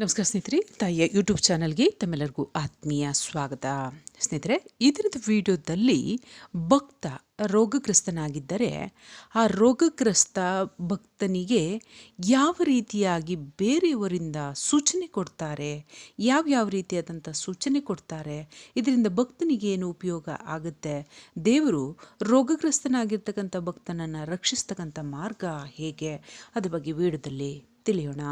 ನಮಸ್ಕಾರ ಸ್ನೇಹಿತರೆ, ತಾಯಿಯ ಯೂಟ್ಯೂಬ್ ಚಾನಲ್ಗೆ ತಮ್ಮೆಲ್ಲರಿಗೂ ಆತ್ಮೀಯ ಸ್ವಾಗತ. ಸ್ನೇಹಿತರೆ ಇದರದ ವಿಡಿಯೋದಲ್ಲಿ ಭಕ್ತ ರೋಗಗ್ರಸ್ತನಾಗಿದ್ದರೆ ಆ ರೋಗಗ್ರಸ್ತ ಭಕ್ತನಿಗೆ ಯಾವ ರೀತಿಯಾಗಿ ಬೇರೆಯವರಿಂದ ಸೂಚನೆ ಕೊಡ್ತಾರೆ, ಯಾವ್ಯಾವ ರೀತಿಯಾದಂಥ ಸೂಚನೆ ಕೊಡ್ತಾರೆ, ಇದರಿಂದ ಭಕ್ತನಿಗೆ ಏನು ಉಪಯೋಗ ಆಗುತ್ತೆ, ದೇವರು ರೋಗಗ್ರಸ್ತನಾಗಿರ್ತಕ್ಕಂಥ ಭಕ್ತನನ್ನು ರಕ್ಷಿಸ್ತಕ್ಕಂಥ ಮಾರ್ಗ ಹೇಗೆ, ಅದ್ರ ಬಗ್ಗೆ ವಿಡಿಯೋದಲ್ಲಿ ತಿಳಿಯೋಣ.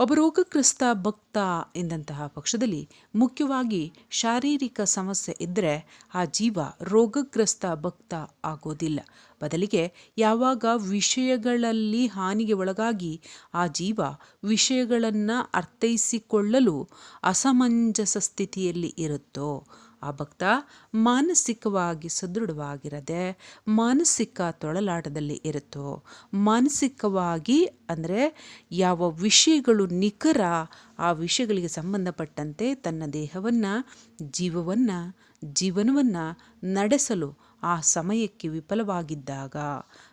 ಒಬ್ಬ ರೋಗಗ್ರಸ್ತ ಭಕ್ತ ಎಂದಂತಹ ಪಕ್ಷದಲ್ಲಿ ಮುಖ್ಯವಾಗಿ ಶಾರೀರಿಕ ಸಮಸ್ಯೆ ಇದ್ದರೆ ಆ ಜೀವ ರೋಗಗ್ರಸ್ತ ಭಕ್ತ ಆಗೋದಿಲ್ಲ. ಬದಲಿಗೆ ಯಾವಾಗ ವಿಷಯಗಳಲ್ಲಿ ಹಾನಿಗೆ ಒಳಗಾಗಿ ಆ ಜೀವ ವಿಷಯಗಳನ್ನು ಅರ್ಥೈಸಿಕೊಳ್ಳಲು ಅಸಮಂಜಸ ಸ್ಥಿತಿಯಲ್ಲಿ ಇರುತ್ತೋ ಆ ಭಕ್ತ ಮಾನಸಿಕವಾಗಿ ಸದೃಢವಾಗಿರದೆ ಮಾನಸಿಕ ತೊಳಲಾಟದಲ್ಲಿ ಇರುತ್ತೋ, ಮಾನಸಿಕವಾಗಿ ಅಂದರೆ ಯಾವ ವಿಷಯಗಳು ನಿಖರ ಆ ವಿಷಯಗಳಿಗೆ ಸಂಬಂಧಪಟ್ಟಂತೆ ತನ್ನ ದೇಹವನ್ನು, ಜೀವವನ್ನು, ಜೀವನವನ್ನು ನಡೆಸಲು ಆ ಸಮಯಕ್ಕೆ ವಿಫಲವಾಗಿದ್ದಾಗ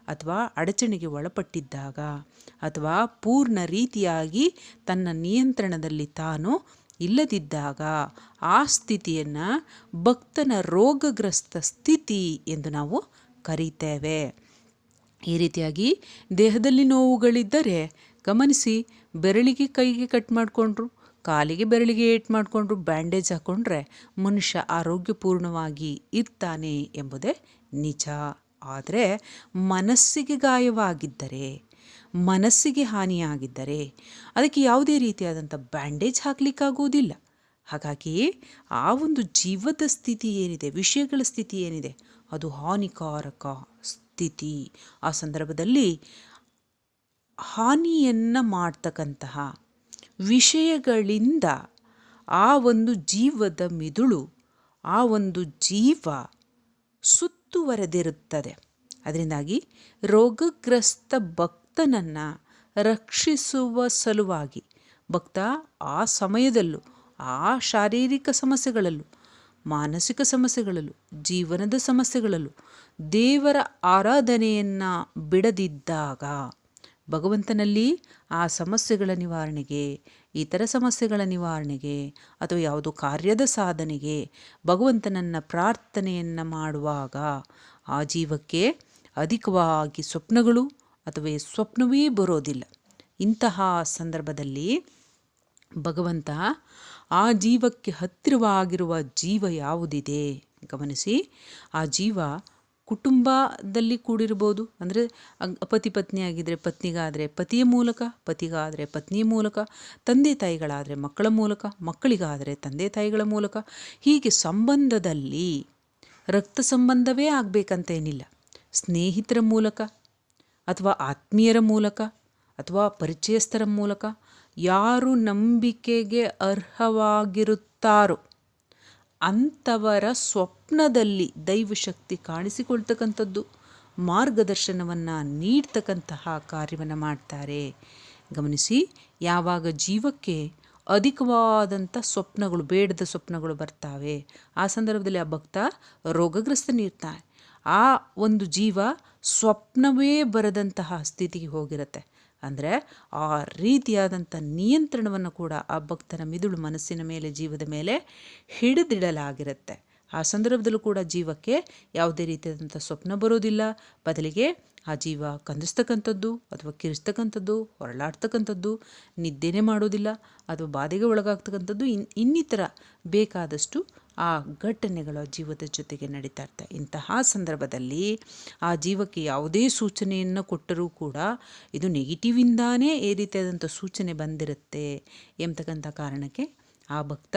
ಅಥವಾ ಅಡಚಣೆಗೆ ಒಳಪಟ್ಟಿದ್ದಾಗ ಅಥವಾ ಪೂರ್ಣ ರೀತಿಯಾಗಿ ತನ್ನ ನಿಯಂತ್ರಣದಲ್ಲಿ ತಾನು ಇಲ್ಲದಿದ್ದಾಗ ಆ ಸ್ಥಿತಿಯನ್ನು ಭಕ್ತನ ರೋಗಗ್ರಸ್ತ ಸ್ಥಿತಿ ಎಂದು ನಾವು ಕರೀತೇವೆ. ಈ ರೀತಿಯಾಗಿ ದೇಹದಲ್ಲಿ ನೋವುಗಳಿದ್ದರೆ ಗಮನಿಸಿ, ಬೆರಳಿಗೆ ಕೈಗೆ ಕಟ್ ಮಾಡಿಕೊಂಡ್ರು, ಕಾಲಿಗೆ ಬೆರಳಿಗೆ ಏಟ್ ಮಾಡಿಕೊಂಡ್ರು, ಬ್ಯಾಂಡೇಜ್ ಹಾಕ್ಕೊಂಡ್ರೆ ಮನುಷ್ಯ ಆರೋಗ್ಯಪೂರ್ಣವಾಗಿ ಇರ್ತಾನೆ ಎಂಬುದೇ ನಿಜ. ಆದರೆ ಮನಸ್ಸಿಗೆ ಗಾಯವಾಗಿದ್ದರೆ ಮನಸ್ಸಿಗೆ ಹಾನಿಯಾಗಿದ್ದರೆ ಅದಕ್ಕೆ ಯಾವುದೇ ರೀತಿಯಾದಂಥ ಬ್ಯಾಂಡೇಜ್ ಹಾಕಲಿಕ್ಕಾಗೋದಿಲ್ಲ ಹಾಗಾಗಿ ಆ ಒಂದು ಜೀವದ ಸ್ಥಿತಿ ಏನಿದೆ, ವಿಷಯಗಳ ಸ್ಥಿತಿ ಏನಿದೆ, ಅದು ಹಾನಿಕಾರಕ ಸ್ಥಿತಿ. ಆ ಸಂದರ್ಭದಲ್ಲಿ ಹಾನಿಯನ್ನು ಮಾಡ್ತಕ್ಕಂತಹ ವಿಷಯಗಳಿಂದ ಆ ಒಂದು ಜೀವದ ಮಿದುಳು, ಆ ಒಂದು ಜೀವ ಸುತ್ತುವರೆದಿರುತ್ತದೆ. ಅದರಿಂದಾಗಿ ರೋಗಗ್ರಸ್ತ ಭಕ್ತನನ್ನು ರಕ್ಷಿಸುವ ಸಲುವಾಗಿ. ಭಕ್ತ ಆ ಸಮಯದಲ್ಲೂ, ಆ ಶಾರೀರಿಕ ಸಮಸ್ಯೆಗಳಲ್ಲೂ, ಮಾನಸಿಕ ಸಮಸ್ಯೆಗಳಲ್ಲೂ, ಜೀವನದ ಸಮಸ್ಯೆಗಳಲ್ಲೂ ದೇವರ ಆರಾಧನೆಯನ್ನು ಬಿಡದಿದ್ದಾಗ ಭಗವಂತನಲ್ಲಿ ಆ ಸಮಸ್ಯೆಗಳ ನಿವಾರಣೆಗೆ, ಇತರ ಸಮಸ್ಯೆಗಳ ನಿವಾರಣೆಗೆ ಅಥವಾ ಯಾವುದೋ ಕಾರ್ಯದ ಸಾಧನೆಗೆ ಭಗವಂತನನ್ನು ಪ್ರಾರ್ಥನೆಯನ್ನು ಮಾಡುವಾಗ ಆ ಜೀವಕ್ಕೆ ಅಧಿಕವಾಗಿ ಸ್ವಪ್ನಗಳು ಅಥವಾ ಸ್ವಪ್ನವೇ ಬರೋದಿಲ್ಲ. ಇಂತಹ ಸಂದರ್ಭದಲ್ಲಿ ಭಗವಂತ ಆ ಜೀವಕ್ಕೆ ಹತ್ತಿರವಾಗಿರುವ ಜೀವ ಯಾವುದಿದೆ? ಗಮನಿಸಿ, ಆ ಜೀವ ಕುಟುಂಬದಲ್ಲಿ ಕೂಡಿರ್ಬೋದು ಅಂದರೆ ಪತಿ ಪತ್ನಿ ಆಗಿದ್ದರೆ ಪತ್ನಿಗಾದರೆ ಪತಿಯ ಮೂಲಕ, ಪತಿಗಾದರೆ ಪತ್ನಿಯ ಮೂಲಕ, ತಂದೆ ತಾಯಿಗಳಾದರೆ ಮಕ್ಕಳ ಮೂಲಕ, ಮಕ್ಕಳಿಗಾದರೆ ತಂದೆ ತಾಯಿಗಳ ಮೂಲಕ. ಹೀಗೆ ಸಂಬಂಧದಲ್ಲಿ ರಕ್ತ ಸಂಬಂಧವೇ ಆಗಬೇಕಂತೇನಿಲ್ಲ. ಸ್ನೇಹಿತರ ಮೂಲಕ ಅಥವಾ ಆತ್ಮೀಯರ ಮೂಲಕ ಅಥವಾ ಪರಿಚಯಸ್ಥರ ಮೂಲಕ ಯಾರು ನಂಬಿಕೆಗೆ ಅರ್ಹವಾಗಿರುತ್ತಾರೋ ಅಂಥವರ ಸ್ವಪ್ನದಲ್ಲಿ ದೈವಶಕ್ತಿ ಕಾಣಿಸಿಕೊಳ್ತಕ್ಕಂಥದ್ದು, ಮಾರ್ಗದರ್ಶನವನ್ನು ನೀಡ್ತಕ್ಕಂತಹ ಕಾರ್ಯವನ್ನು ಮಾಡ್ತಾರೆ. ಗಮನಿಸಿ, ಯಾವಾಗ ಜೀವಕ್ಕೆ ಅಧಿಕವಾದಂಥ ಸ್ವಪ್ನಗಳು, ಬೇಡದ ಸ್ವಪ್ನಗಳು ಬರ್ತಾವೆ, ಆ ಸಂದರ್ಭದಲ್ಲಿ ಆ ಭಕ್ತ ರೋಗಗ್ರಸ್ತನಿರ್ತಾನೆ ಆ ಒಂದು ಜೀವ ಸ್ವಪ್ನವೇ ಬರದಂತಹ ಸ್ಥಿತಿಗೆ ಹೋಗಿರುತ್ತೆ. ಅಂದರೆ ಆ ರೀತಿಯಾದಂಥ ನಿಯಂತ್ರಣವನ್ನು ಕೂಡ ಆ ಭಕ್ತನ ಮಿದುಳು ಮನಸ್ಸಿನ ಮೇಲೆ, ಜೀವದ ಮೇಲೆ ಹಿಡಿದಿಡಲಾಗಿರುತ್ತೆ. ಆ ಸಂದರ್ಭದಲ್ಲೂ ಕೂಡ ಜೀವಕ್ಕೆ ಯಾವುದೇ ರೀತಿಯಾದಂಥ ಸ್ವಪ್ನ ಬರೋದಿಲ್ಲ. ಬದಲಿಗೆ ಆ ಜೀವ ಕಂದಿಸ್ತಕ್ಕಂಥದ್ದು ಅಥವಾ ಕಿರಿಸ್ತಕ್ಕಂಥದ್ದು, ಹೊರಳಾಡ್ತಕ್ಕಂಥದ್ದು, ನಿದ್ದೆನೇ ಮಾಡೋದಿಲ್ಲ ಅಥವಾ ಬಾಧೆಗೆ ಒಳಗಾಗ್ತಕ್ಕಂಥದ್ದು, ಇನ್, ಇನ್ನಿತರ ಬೇಕಾದಷ್ಟು ಆ ಘಟನೆಗಳ ಜೀವದ ಜೊತೆಗೆ ನಡೀತಾ ಇರ್ತವೆ ಇಂತಹ ಸಂದರ್ಭದಲ್ಲಿ ಆ ಜೀವಕ್ಕೆ ಯಾವುದೇ ಸೂಚನೆಯನ್ನು ಕೊಟ್ಟರೂ ಕೂಡ ಇದು ನೆಗೆಟಿವಿಂದಾನೇ ಈ ರೀತಿಯಾದಂಥ ಸೂಚನೆ ಬಂದಿರುತ್ತೆ ಎಂಬತಕ್ಕಂಥ ಕಾರಣಕ್ಕೆ ಆ ಭಕ್ತ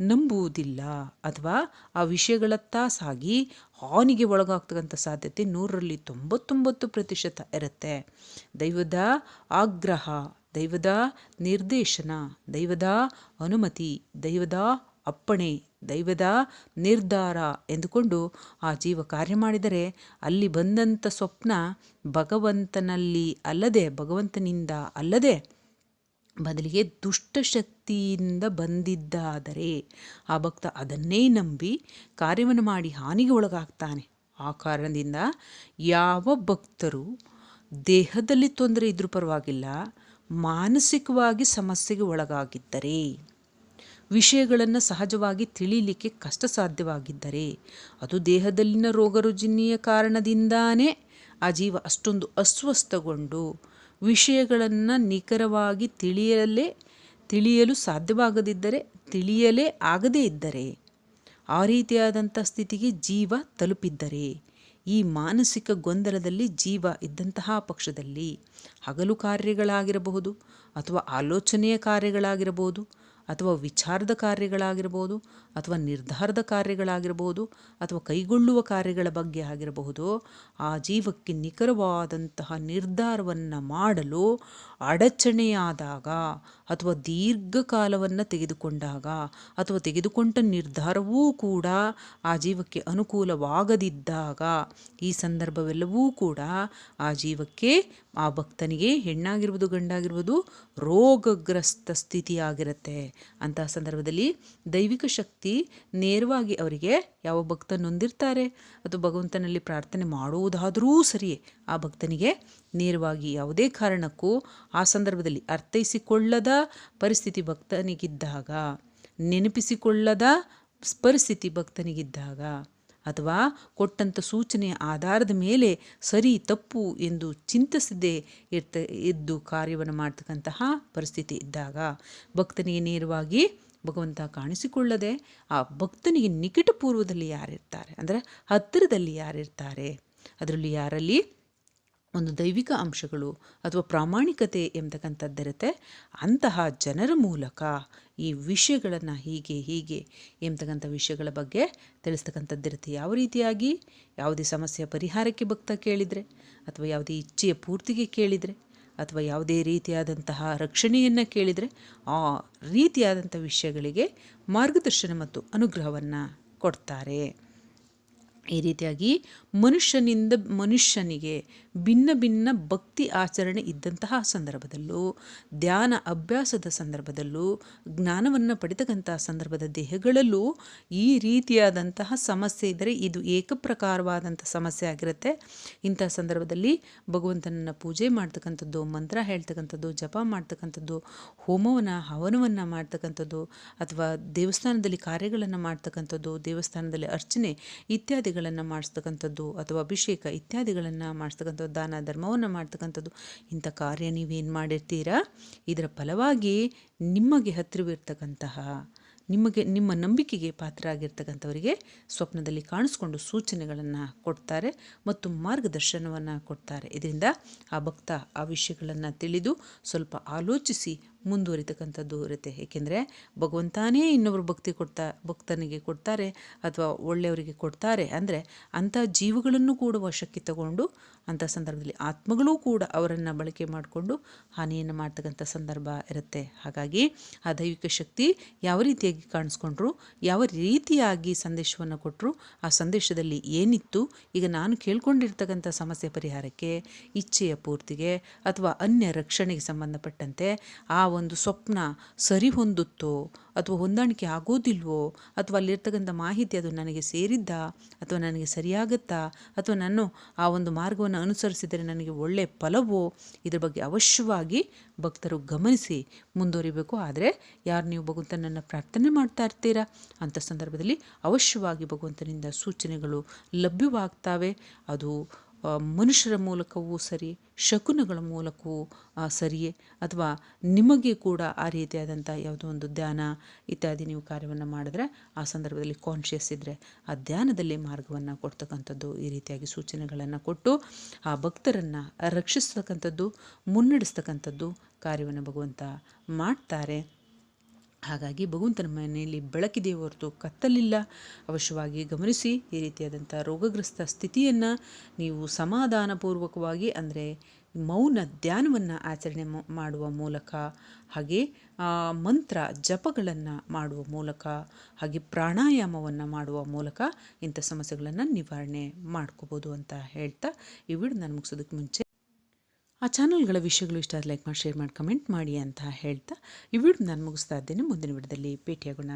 ನಂಬುವುದಿಲ್ಲ ಅಥವಾ ಆ ವಿಷಯಗಳತ್ತ ಸಾಗಿ ಹಾನಿಗೆ ಒಳಗಾಗ್ತಕ್ಕಂಥ ಸಾಧ್ಯತೆ ನೂರರಲ್ಲಿ ತೊಂಬತ್ತೊಂಬತ್ತು ಪ್ರತಿಶತ ಇರುತ್ತೆ. ದೈವದ ಆಗ್ರಹ, ದೈವದ ನಿರ್ದೇಶನ, ದೈವದ ಅನುಮತಿ, ದೈವದ ಅಪ್ಪಣೆ ದೈವದ ನಿರ್ಧಾರ ಎಂದುಕೊಂಡು ಆ ಜೀವ ಕಾರ್ಯ ಮಾಡಿದರೆ ಅಲ್ಲಿ ಬಂದಂಥ ಸ್ವಪ್ನ ಭಗವಂತನಲ್ಲಿ ಅಲ್ಲದೆ, ಭಗವಂತನಿಂದ ಅಲ್ಲದೆ ಬದಲಿಗೆ ದುಷ್ಟಶಕ್ತಿಯಿಂದ ಬಂದಿದ್ದಾದರೆ ಆ ಭಕ್ತ ಅದನ್ನೇ ನಂಬಿ ಕಾರ್ಯವನ್ನು ಮಾಡಿ ಹಾನಿಗೆ ಒಳಗಾಗ್ತಾನೆ. ಆ ಕಾರಣದಿಂದ ಯಾವ ಭಕ್ತರು ದೇಹದಲ್ಲಿ ತೊಂದರೆ ಇದ್ರೂ ಪರವಾಗಿಲ್ಲ, ಮಾನಸಿಕವಾಗಿ ಸಮಸ್ಯೆಗೆ ಒಳಗಾಗಿದ್ದರೆ. ವಿಷಯಗಳನ್ನು ಸಹಜವಾಗಿ ತಿಳಿಯಲಿಕ್ಕೆ ಕಷ್ಟ ಸಾಧ್ಯವಾಗಿದ್ದರೆ ಅದು ದೇಹದಲ್ಲಿನ ರೋಗರುಜಿನಿಯ ಕಾರಣದಿಂದಾನೇ ಆ ಜೀವ ಅಷ್ಟೊಂದು ಅಸ್ವಸ್ಥಗೊಂಡು ವಿಷಯಗಳನ್ನು ನಿಖರವಾಗಿ ತಿಳಿಯಲೇ, ತಿಳಿಯಲು ಸಾಧ್ಯವಾಗದಿದ್ದರೆ, ತಿಳಿಯಲೇ ಆಗದೇ ಇದ್ದರೆ, ಆ ರೀತಿಯಾದಂಥ ಸ್ಥಿತಿಗೆ ಜೀವ ತಲುಪಿದ್ದರೆ, ಈ ಮಾನಸಿಕ ಗೊಂದಲದಲ್ಲಿ ಜೀವ ಇದ್ದಂತಹ ಪಕ್ಷದಲ್ಲಿ ಹಗಲು ಕಾರ್ಯಗಳಾಗಿರಬಹುದು ಅಥವಾ ಆಲೋಚನೆಯ ಕಾರ್ಯಗಳಾಗಿರಬಹುದು ಅಥವಾ ವಿಚಾರದ ಕಾರ್ಯಗಳಾಗಿರ್ಬೋದು, ಅಥವಾ ನಿರ್ಧಾರದ ಕಾರ್ಯಗಳಾಗಿರ್ಬೋದು, ಅಥವಾ ಕೈಗೊಳ್ಳುವ ಕಾರ್ಯಗಳ ಬಗ್ಗೆ ಆಗಿರಬಹುದು, ಆ ಜೀವಕ್ಕೆ ನಿಖರವಾದಂತಹ ನಿರ್ಧಾರವನ್ನು ಮಾಡಲು ಅಡಚಣೆಯಾದಾಗ ಅಥವಾ ದೀರ್ಘಕಾಲವನ್ನು ತೆಗೆದುಕೊಂಡಾಗ ಅಥವಾ ತೆಗೆದುಕೊಂಡ ನಿರ್ಧಾರವೂ ಕೂಡ ಆ ಜೀವಕ್ಕೆ ಅನುಕೂಲವಾಗದಿದ್ದಾಗ ಈ ಸಂದರ್ಭವೆಲ್ಲವೂ ಕೂಡ ಆ ಜೀವಕ್ಕೆ ಆ ಭಕ್ತನಿಗೆ ಹೆಣ್ಣಾಗಿರ್ಬೋದು ಗಂಡಾಗಿರ್ಬೋದು ರೋಗಗ್ರಸ್ತ ಸ್ಥಿತಿಯಾಗಿರುತ್ತೆ. ಅಂತಹ ಸಂದರ್ಭದಲ್ಲಿ ದೈವಿಕ ಶಕ್ತಿ ನೇರವಾಗಿ ಅವರಿಗೆ ಯಾವ ಭಕ್ತ ನೊಂದಿರ್ತಾರೆ ಅಥವಾ ಭಗವಂತನಲ್ಲಿ ಪ್ರಾರ್ಥನೆ ಮಾಡುವುದಾದರೂ ಸರಿಯೇ, ಆ ಭಕ್ತನಿಗೆ ನೇರವಾಗಿ ಯಾವುದೇ ಕಾರಣಕ್ಕೂ ಆ ಸಂದರ್ಭದಲ್ಲಿ ಅರ್ಥೈಸಿಕೊಳ್ಳದ ಪರಿಸ್ಥಿತಿ ಭಕ್ತನಿಗಿದ್ದಾಗ, ನೆನಪಿಸಿಕೊಳ್ಳದ ಪರಿಸ್ಥಿತಿ ಭಕ್ತನಿಗಿದ್ದಾಗ ಅಥವಾ ಕೊಟ್ಟಂಥ ಸೂಚನೆಯ ಆಧಾರದ ಮೇಲೆ ಸರಿ, ತಪ್ಪು ಎಂದು ಚಿಂತಿಸದೆ ಇರ್ತ, ಇದ್ದು ಕಾರ್ಯವನ್ನು ಮಾಡ್ತಕ್ಕಂತಹ ಪರಿಸ್ಥಿತಿ ಇದ್ದಾಗ ಭಕ್ತನಿಗೆ ನೇರವಾಗಿ ಭಗವಂತ ಕಾಣಿಸಿಕೊಳ್ಳದೆ ಆ ಭಕ್ತನಿಗೆ ನಿಕಟಪೂರ್ವದಲ್ಲಿ ಯಾರಿರ್ತಾರೆ? ಅಂದರೆ ಹತ್ತಿರದಲ್ಲಿ ಯಾರಿರ್ತಾರೆ? ಅದರಲ್ಲಿ ಯಾರಲ್ಲಿ ಒಂದು ದೈವಿಕ ಅಂಶಗಳು ಅಥವಾ ಪ್ರಾಮಾಣಿಕತೆ ಎಂಬತಕ್ಕಂಥದ್ದಿರುತ್ತೆ ಅಂತಹ ಜನರ ಮೂಲಕ ಈ ವಿಷಯಗಳನ್ನು ಹೀಗೆ ಹೀಗೆ ಎಂಬತಕ್ಕಂಥ ವಿಷಯಗಳ ಬಗ್ಗೆ ತಿಳಿಸ್ತಕ್ಕಂಥದ್ದಿರುತ್ತೆ. ಯಾವ ರೀತಿಯಾಗಿ? ಯಾವುದೇ ಸಮಸ್ಯೆ ಪರಿಹಾರಕ್ಕೆ ಭಕ್ತ ಕೇಳಿದರೆ, ಅಥವಾ ಯಾವುದೇ ಇಚ್ಛೆಯ ಪೂರ್ತಿಗೆ ಕೇಳಿದರೆ, ಅಥವಾ ಯಾವುದೇ ರೀತಿಯಾದಂತಹ ರಕ್ಷಣೆಯನ್ನು ಕೇಳಿದರೆ, ಆ ರೀತಿಯಾದಂಥ ವಿಷಯಗಳಿಗೆ ಮಾರ್ಗದರ್ಶನ ಮತ್ತು ಅನುಗ್ರಹವನ್ನು ಕೊಡ್ತಾರೆ. ಈ ರೀತಿಯಾಗಿ ಮನುಷ್ಯನಿಂದ ಮನುಷ್ಯನಿಗೆ ಭಿನ್ನ ಭಿನ್ನ ಭಕ್ತಿ ಆಚರಣೆ ಇದ್ದಂತಹ ಸಂದರ್ಭದಲ್ಲೂ, ಧ್ಯಾನ ಅಭ್ಯಾಸದ ಸಂದರ್ಭದಲ್ಲೂ, ಜ್ಞಾನವನ್ನು ಪಡೆತಕ್ಕಂತಹ ಸಂದರ್ಭದ ದೇಹಗಳಲ್ಲೂ ಈ ರೀತಿಯಾದಂತಹ ಸಮಸ್ಯೆ ಇದ್ದರೆ ಇದು ಏಕಪ್ರಕಾರವಾದಂಥ ಸಮಸ್ಯೆ ಆಗಿರುತ್ತೆ. ಇಂಥ ಸಂದರ್ಭದಲ್ಲಿ ಭಗವಂತನನ್ನು ಪೂಜೆ ಮಾಡ್ತಕ್ಕಂಥದ್ದು, ಮಂತ್ರ ಹೇಳ್ತಕ್ಕಂಥದ್ದು, ಜಪ ಮಾಡ್ತಕ್ಕಂಥದ್ದು, ಹೋಮವನ್ನು, ಹವನವನ್ನು ಮಾಡ್ತಕ್ಕಂಥದ್ದು, ಅಥವಾ ದೇವಸ್ಥಾನದಲ್ಲಿ ಕಾರ್ಯಗಳನ್ನು ಮಾಡ್ತಕ್ಕಂಥದ್ದು, ದೇವಸ್ಥಾನದಲ್ಲಿ ಅರ್ಚನೆ ಇತ್ಯಾದಿಗಳನ್ನು ಮಾಡಿಸ್ತಕ್ಕಂಥದ್ದು ಅಥವಾ ಅಭಿಷೇಕ ಇತ್ಯಾದಿಗಳನ್ನು ಮಾಡಿಸ್ತಕ್ಕಂಥದ್ದು, ದಾನ ಧರ್ಮವನ್ನು ಮಾಡ್ತಕ್ಕಂಥದ್ದು, ಇಂಥ ಕಾರ್ಯ ನೀವೇನು ಮಾಡಿರ್ತೀರಾ? ಇದರ ಫಲವಾಗಿ ನಿಮಗೆ ಹತ್ತಿರವಿರ್ತಕ್ಕಂತಹ, ನಿಮಗೆ, ನಿಮ್ಮ ನಂಬಿಕೆಗೆ ಪಾತ್ರ ಆಗಿರ್ತಕ್ಕಂಥವರಿಗೆ ಸ್ವಪ್ನದಲ್ಲಿ ಕಾಣಿಸ್ಕೊಂಡು ಸೂಚನೆಗಳನ್ನು ಕೊಡ್ತಾರೆ ಮತ್ತು ಮಾರ್ಗದರ್ಶನವನ್ನು ಕೊಡ್ತಾರೆ. ಇದರಿಂದ ಆ ಭಕ್ತ ಆ ವಿಷಯಗಳನ್ನು ತಿಳಿದು ಸ್ವಲ್ಪ ಆಲೋಚಿಸಿ ಮುಂದುವರಿತಕ್ಕಂಥದ್ದು ಇರುತ್ತೆ. ಏಕೆಂದರೆ ಭಗವಂತನೇ ಇನ್ನೊಬ್ಬರು ಭಕ್ತಿ ಕೊಡ್ತಾ, ಭಕ್ತನಿಗೆ ಕೊಡ್ತಾರೆ ಅಥವಾ ಒಳ್ಳೆಯವರಿಗೆ ಕೊಡ್ತಾರೆ ಅಂದರೆ ಅಂಥ ಜೀವಗಳನ್ನು ಕೂಡ ವಶಕ್ಕೆ ತಗೊಂಡು ಅಂಥ ಸಂದರ್ಭದಲ್ಲಿ ಆತ್ಮಗಳೂ ಕೂಡ ಅವರನ್ನು ಬಳಕೆ ಮಾಡಿಕೊಂಡು ಹಾನಿಯನ್ನು ಮಾಡ್ತಕ್ಕಂಥ ಸಂದರ್ಭ ಇರುತ್ತೆ. ಹಾಗಾಗಿ ಆ ದೈವಿಕ ಶಕ್ತಿ ಯಾವ ರೀತಿಯಾಗಿ ಕಾಣಿಸ್ಕೊಂಡ್ರು, ಯಾವ ರೀತಿಯಾಗಿ ಸಂದೇಶವನ್ನು ಕೊಟ್ಟರು ಆ ಸಂದೇಶದಲ್ಲಿ ಏನಿತ್ತು, ಈಗ ನಾನು ಕೇಳ್ಕೊಂಡಿರ್ತಕ್ಕಂಥ ಸಮಸ್ಯೆ ಪರಿಹಾರಕ್ಕೆ, ಇಚ್ಛೆಯ ಪೂರ್ತಿಗೆ ಅಥವಾ ಅನ್ಯ ರಕ್ಷಣೆಗೆ ಸಂಬಂಧಪಟ್ಟಂತೆ ಆ ಒಂದು ಸ್ವಪ್ನ ಸರಿ ಹೊಂದುತ್ತೋ ಅಥವಾ ಹೊಂದಾಣಿಕೆ ಆಗೋದಿಲ್ವೋ ಅಥವಾ ಅಲ್ಲಿರ್ತಕ್ಕಂಥ ಮಾಹಿತಿ ಅದು ನನಗೆ ಸೇರಿದ್ದ ಅಥವಾ ನನಗೆ ಸರಿಯಾಗತ್ತಾ ಅಥವಾ ನಾನು ಆ ಒಂದು ಮಾರ್ಗವನ್ನು ಅನುಸರಿಸಿದರೆ ನನಗೆ ಒಳ್ಳೆಯ ಫಲವೋ ಇದ್ರ ಬಗ್ಗೆ ಅವಶ್ಯವಾಗಿ ಭಕ್ತರು ಗಮನಿಸಿ ಮುಂದುವರಿಬೇಕು. ಆದರೆ ಯಾರು ನೀವು ಭಗವಂತನನ್ನು ಪ್ರಾರ್ಥನೆ ಮಾಡ್ತಾ ಇರ್ತೀರಾ? ಅಂಥ ಸಂದರ್ಭದಲ್ಲಿ ಅವಶ್ಯವಾಗಿ ಭಗವಂತನಿಂದ ಸೂಚನೆಗಳು ಲಭ್ಯವಾಗ್ತವೆ. ಅದು ಮನುಷ್ಯರ ಮೂಲಕವೂ ಸರಿ, ಶಕುನಗಳ ಮೂಲಕವೂ ಸರಿಯೇ? ಅಥವಾ ನಿಮಗೆ ಕೂಡ ಆ ರೀತಿಯಾದಂಥ ಯಾವುದೋ ಒಂದು ಧ್ಯಾನ ಇತ್ಯಾದಿ ನೀವು ಕಾರ್ಯವನ್ನು ಮಾಡಿದ್ರೆ ಆ ಸಂದರ್ಭದಲ್ಲಿ ಕಾನ್ಷಿಯಸ್ ಇದ್ದರೆ ಆ ಧ್ಯಾನದಲ್ಲಿ ಮಾರ್ಗವನ್ನು ಕೊಡ್ತಕ್ಕಂಥದ್ದು ಈ ರೀತಿಯಾಗಿ ಸೂಚನೆಗಳನ್ನು ಕೊಟ್ಟು ಆ ಭಕ್ತರನ್ನು ರಕ್ಷಿಸ್ತಕ್ಕಂಥದ್ದು, ಮುನ್ನಡೆಸ್ತಕ್ಕಂಥದ್ದು ಕಾರ್ಯವನ್ನು ಭಗವಂತ ಮಾಡ್ತಾರೆ. ಹಾಗಾಗಿ ಭಗವಂತನ ಮನೆಯಲ್ಲಿ ಬೆಳಕಿದೆ ಹೊರತು ಕತ್ತಲಿಲ್ಲ. ಅವಶ್ಯವಾಗಿ ಗಮನಿಸಿ ಈ ರೀತಿಯಾದಂಥ ರೋಗಗ್ರಸ್ತ ಸ್ಥಿತಿಯನ್ನು ನೀವು ಸಮಾಧಾನಪೂರ್ವಕವಾಗಿ ಅಂದರೆ ಮೌನ ಧ್ಯಾನವನ್ನು ಆಚರಣೆ ಮಾಡುವ ಮೂಲಕ, ಹಾಗೆ ಮಂತ್ರ ಜಪಗಳನ್ನು ಮಾಡುವ ಮೂಲಕ, ಹಾಗೆ ಪ್ರಾಣಾಯಾಮವನ್ನು ಮಾಡುವ ಮೂಲಕ ಇಂಥ ಸಮಸ್ಯೆಗಳನ್ನು ನಿವಾರಣೆ ಮಾಡ್ಕೋಬೋದು ಅಂತ ಹೇಳ್ತಾ ಈ ವಿಡಿಯೋ ನಾನು ಮುಗಿಸೋದಕ್ಕೆ ಮುಂಚೆ ಆ ಚಾನಲ್ಗಳ ವಿಷಯಗಳು ಇಷ್ಟ ಲೈಕ್ ಮಾಡಿ, ಶೇರ್ ಮಾಡಿ, ಕಮೆಂಟ್ ಮಾಡಿ ಅಂತ ಹೇಳ್ತಾ ಈ ವಿಡಿಯೋ ನಾನು ಮುಗಿಸ್ತಾ ಇದ್ದೇನೆ. ಮುಂದಿನ ವಿಡಿಯೋದಲ್ಲಿ ಭೇಟಿಯಾಗೋಣ.